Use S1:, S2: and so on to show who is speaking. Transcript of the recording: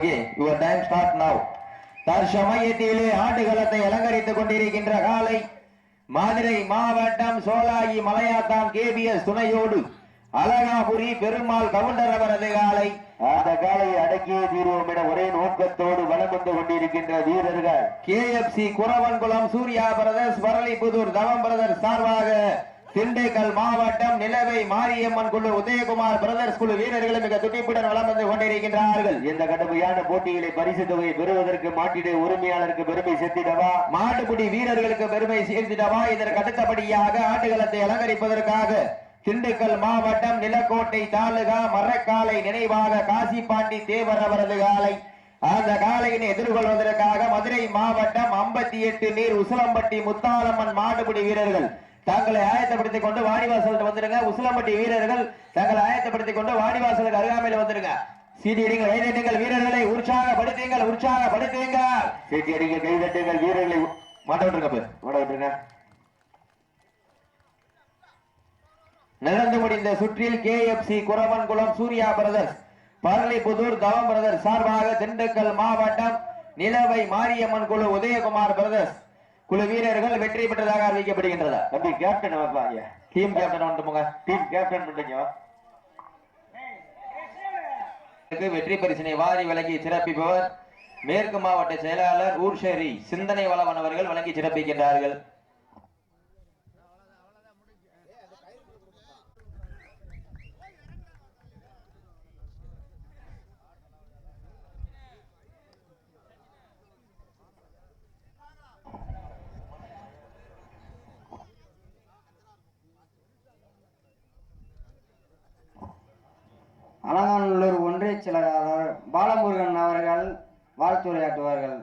S1: Your time start now தற்சமயத்திலே ஆடுகளத்தை அலங்கரித்துக் கொண்டிருக்கின்ற காலை மதுரை மாவட்டம் சோலாயி மலையாத்தாம் கேபிஎஸ் துணையோடு அழகாபுரி பெருமாள் கவுண்டர் அவரது காலை.
S2: அந்த காலையை அடக்கியே தீர்வோம் என ஒரே நோக்கத்தோடு வலம் வந்து கொண்டிருக்கின்ற வீரர்கள்.
S1: கேப் சி குரவன்குளம் சூர்யா பிரதர்ஸ் வரளிபுதூர் தவம் பிரதர்ஸ் சார்பாக திண்டுக்கல் மாவட்டம் நிலவை மாரியம்மன் குழு உதயகுமார் பிரதர்ஸ் குழு வீரர்களும் மிக துடிப்புடன் வளம் வந்து கொண்டிருக்கின்றார்கள்.
S2: இந்த கடுமையான போட்டிகளை பரிசு தொகையை பெறுவதற்கு மாட்டிட உரிமையாளருக்கு பெருமை சேர்த்திடவா?
S1: மாட்டுக்குடி வீரர்களுக்கு பெருமை சேர்த்திடவா? இதற்கு அடுத்தபடியாக ஆட்டுகளத்தை அலங்கரிப்பதற்காக திண்டுக்கல் மாவட்டம் நிலக்கோட்டை தாலுகா மரக்காலை நினைவாக காசிபாண்டி தேவர் அவரது காலை. அந்த காலையினை எதிர்கொள்வதற்காக மதுரை மாவட்டம் ஐம்பத்தி எட்டு நீர் உசிலம்பட்டி முத்தாலம்மன் மாட்டுக்குடி வீரர்கள் தங்களை ஆயத்தப்படுத்திக் கொண்டு வாடிவாசலுக்கு வந்துருங்க உசிலம்பட்டி வீரர்கள் தங்களை ஆயத்தப்படுத்திக் கொண்டு வாடிவாசலுக்கு அருகாமையில் வந்துருங்க சீடிடுங்கள் கைதட்டுங்கள் வீரர்களை உற்சாகப்படுத்துங்கள் உற்சாகப்படுத்துங்கள்.
S2: சேட்டி கைதட்டுங்கள் வீரர்களை
S1: மாட்ட விட்டுருங்க
S2: ஓட விட்டுருங்க.
S1: நடந்து முடிந்த சுற்றில் KFC Kuravankulam Surya brothers Paralipudur Thavam brothers சார்பாக திண்டுக்கல் மாவட்டம் நிலவை மாரியம்மன் குழு உதயகுமார் பிரதர்ஸ் குழு வீரர்கள் வெற்றி பெற்றதாக அறிவிக்கப்படுகின்றதா
S2: தம்பி கேப்டன் வாப்பா ஐயா.
S1: டீம் கேப்டன் வந்து போங்க.
S2: டீம் கேப்டன் பண்ணுங்க
S1: வெற்றி பரிசினை வாரி வழங்கி சிறப்பிப்பவர் மேற்கு மாவட்ட செயலாளர் ஊர்ஷேரி சிந்தனை வளவன் அவர்கள் வழங்கி சிறப்பிக்கின்றார்கள்.
S3: அலங்காநல்லூர் ஒன்றிய செயலாளர் பாலமுருகன் அவர்கள் வாழ்த்துரையாற்றுவார்கள்